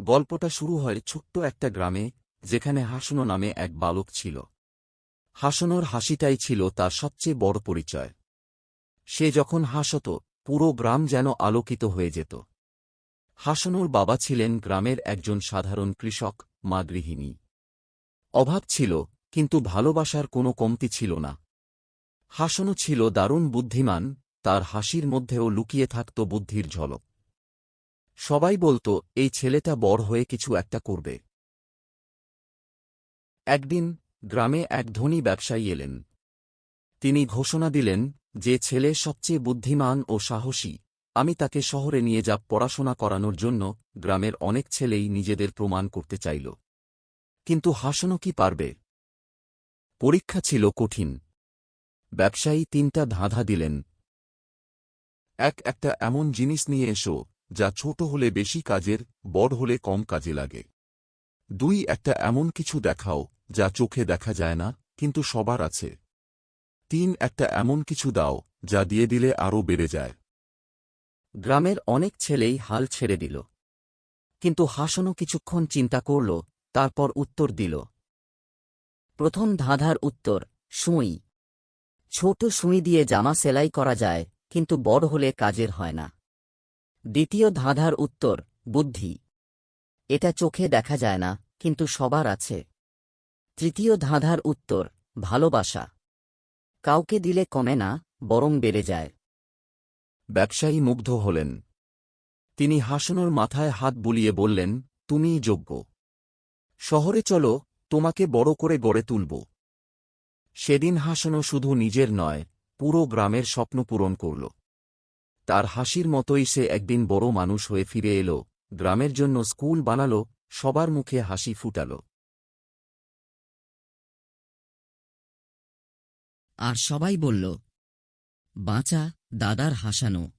গল্পটা শুরু হয় ছোট্ট একটা গ্রামে, যেখানে হাসনো নামে এক বালক ছিল। হাসনোর হাসিটাই ছিল তার সবচেয়ে বড় পরিচয়। সে যখন হাসত, পুরো গ্রাম যেন আলোকিত হয়ে যেত। হাসনোর বাবা ছিলেন গ্রামের একজন সাধারণ কৃষক, মা গৃহিণী। অভাব ছিল, কিন্তু ভালোবাসার কোনো কমতি ছিল না। হাসনও ছিল দারুণ বুদ্ধিমান, তার হাসির মধ্যেও লুকিয়ে থাকত বুদ্ধির ঝলক। সবাই বলতো, এই ছেলেটা বড় হয়ে কিছু একটা করবে। একদিন গ্রামে এক ধনী ব্যবসায়ী এলেন। তিনি ঘোষণা দিলেন যে ছেলে সবচেয়ে বুদ্ধিমান ও সাহসী। আমি তাকে শহরে নিয়ে যাব পড়াশোনা করানোর জন্য, গ্রামের অনেক ছেলেই নিজেদের প্রমাণ করতে চাইল। কিন্তু হাসনও কি পারবে? পরীক্ষা ছিল কঠিন। ব্যবসায়ী তিনটা ধাঁধা দিলেন। এক, একটা এমন জিনিস নিয়ে এসো যা ছোট হলে বেশি কাজের, বড় হলে কম কাজে লাগে। দুই, একটা এমন কিছু দেখাও, যা চোখে দেখা যায় না, কিন্তু সবার আছে। তিন, একটা এমন কিছু দাও, যা দিয়ে দিলে আরও বেড়ে যায়। গ্রামের অনেক ছেলেই হাল ছেড়ে দিল। কিন্তু হাসনও কিছুক্ষণ চিন্তা করল, তারপর উত্তর দিল। প্রথম ধাঁধার উত্তর, সুঁই। ছোট সুঁই দিয়ে জামা সেলাই করা যায়, কিন্তু বড় হলে কাজের হয় না। দ্বিতীয় ধাঁধার উত্তর, বুদ্ধি। এটা চোখে দেখা যায় না, কিন্তু সবার আছে। তৃতীয় ধাঁধার উত্তর, ভালোবাসা। কাউকে দিলে কমে না, বরং বেড়ে যায়। ব্যবসায়ী মুগ্ধ হলেন। তিনি হাসনোর মাথায় হাত বুলিয়ে বললেন তুমিই যোগ্য। শহরে চলো, তোমাকে বড় করে গড়ে তুলব। সেদিন হাসনো শুধু নিজের নয়, পুরো গ্রামের স্বপ্ন পূরণ করল। তার হাসির মতোই সে একদিন বড় মানুষ হয়ে ফিরে এল, গ্রামের জন্য স্কুল বানাল, সবার মুখে হাসি ফুটাল। আর সবাই বলল, বাঁচা, দাদার হাসানো।